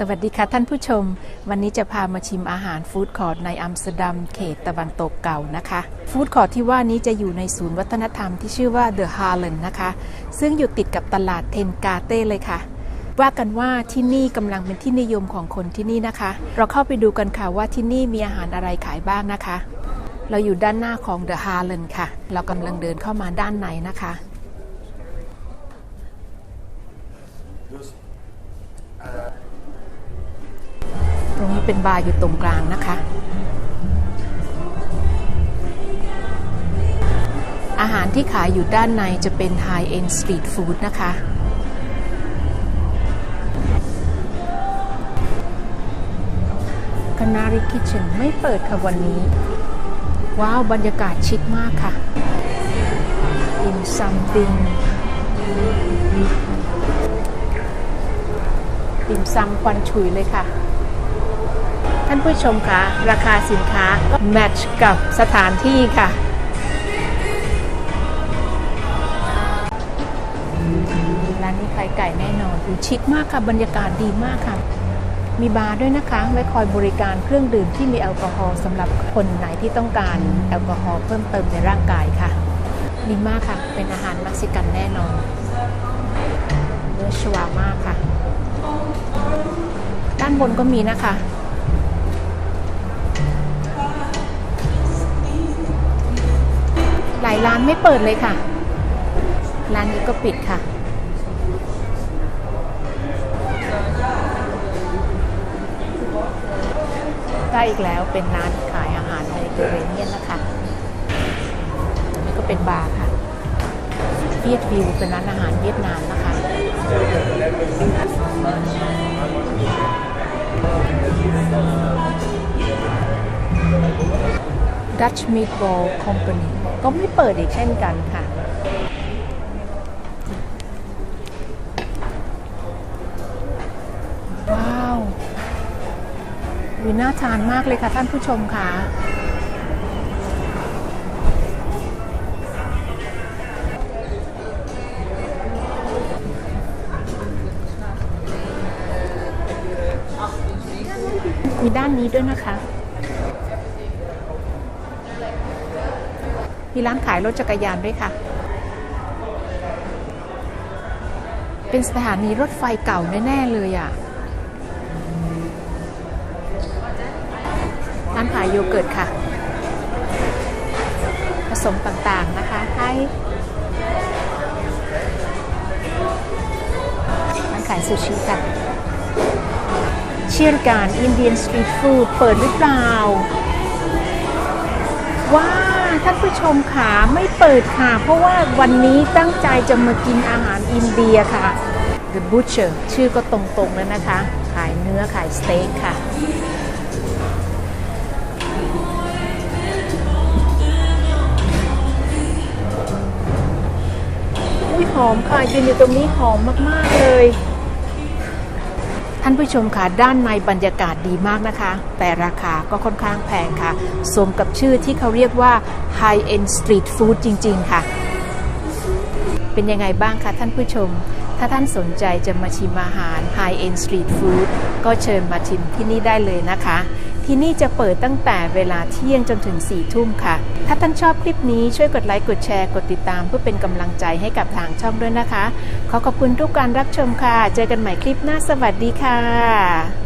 สวัสดีค่ะท่านผู้ชม วันนี้จะพามาชิมอาหารฟู้ดคอร์ทในอัมสเตอร์ดัมเขตตะวันตกเก่านะคะฟู้ดคอร์ทที่ว่านี้จะอยู่ในศูนย์วัฒนธรรมที่ชื่อว่าเดอะฮาร์เลนนะคะ ซึ่งอยู่ติดกับตลาดเทนกาเต้เลยค่ะ ว่ากันว่าที่นี่กำลังเป็นที่นิยมของคนที่นี่นะคะ เราเข้าไปดูกันค่ะว่าที่นี่มีอาหารอะไรขายบ้างนะคะ เราอยู่ด้านหน้าของเดอะฮาร์เลนค่ะ เรากำลังเดินเข้ามาด้านในนะคะ เป็นบาร์อยู่ตรงกลางนะคะ อาหารที่ขายอยู่ด้านในจะเป็น High End Street Food นะคะ Canary Kitchen ไม่เปิดค่ะวันนี้ ว้าว บรรยากาศชิคมากค่ะ In something ติ่มซำควันฉุยเลยค่ะ ท่านผู้ชมคะราคาสินค้าก็แมทช์กับสถานที่ค่ะ ร้านนี้ขายไก่แน่นอนดูชิคมากค่ะ บรรยากาศดีมากค่ะ มีบาร์ด้วยนะคะไว้คอยบริการเครื่องดื่มที่มีแอลกอฮอล์สำหรับคนไหนที่ต้องการแอลกอฮอล์เพิ่มเติมในร่างกายค่ะดีมากค่ะ เป็นอาหารเม็กซิกันแน่นอนเนื้อชวามากค่ะ ด้านบนก็มีนะคะายร้านไม่เปิดเลยค่ะ ร้านนี้ก็ปิดค่ะได้อีกแล้วเป็นร้านขายอาหารเมดิเร์เรเนียนนะคะอันนี้ก็เป็นบาร์ค่ะเวียดวิวเป็นร้านอาหารเวียดนามนะคะ Dutch Meatball Company ก็ไม่เปิดอีกเช่นกันค่ะ ว้าววิน่าทานมากเลยค่ะท่านผู้ชมค่ะมีด้านนี้ด้วยนะคะ มีร้านขายรถจักรยานด้วยค่ะ เป็นสถานีรถไฟเก่าแน่ๆเลยอะ ร้านขายโยเกิร์ตค่ะ ผสมต่างๆนะคะให้ร้านขายซูชิค่ะเชียร์การอินเดียนสตรีทฟู้ดเปิดหรือเปล่า ว้า ท่านผู้ชมค่ะไม่เปิดค่ะ เพราะว่าวันนี้ตั้งใจจะมากินอาหารอินเดียค่ะ The Butcher ชื่อก็ตรงๆแล้วนะคะ ขายเนื้อขายสเต็กค่ะอุ้ยหอมค่ะยืนอยู่ตรงนี้หอมมากๆเลย ท่านผู้ชมค่ะด้านในบรรยากาศดีมากนะคะ แต่ราคาก็ค่อนข้างแพงค่ะ สมกับชื่อที่เขาเรียกว่า High End Street Food จริง ๆ ค่ะ เป็นยังไงบ้างคะท่านผู้ชม ถ้าท่านสนใจจะมาชิมอาหาร High End Street Food ก็เชิญมาชิมที่นี่ได้เลยนะคะ ที่นี่จะเปิดตั้งแต่เวลาเที่ยงจนถึง4ี่ทุ่มค่ะ ถ้าท่านชอบคลิปนี้ช่วยกดไลค์ กดแชร์ กดติดตาม เพื่อเป็นกำลังใจให้กับทางช่องด้วยนะคะ ขอขอบคุณทุกการรับชมค่ะ เจอกันใหม่คลิปหน้า สวัสดีค่ะ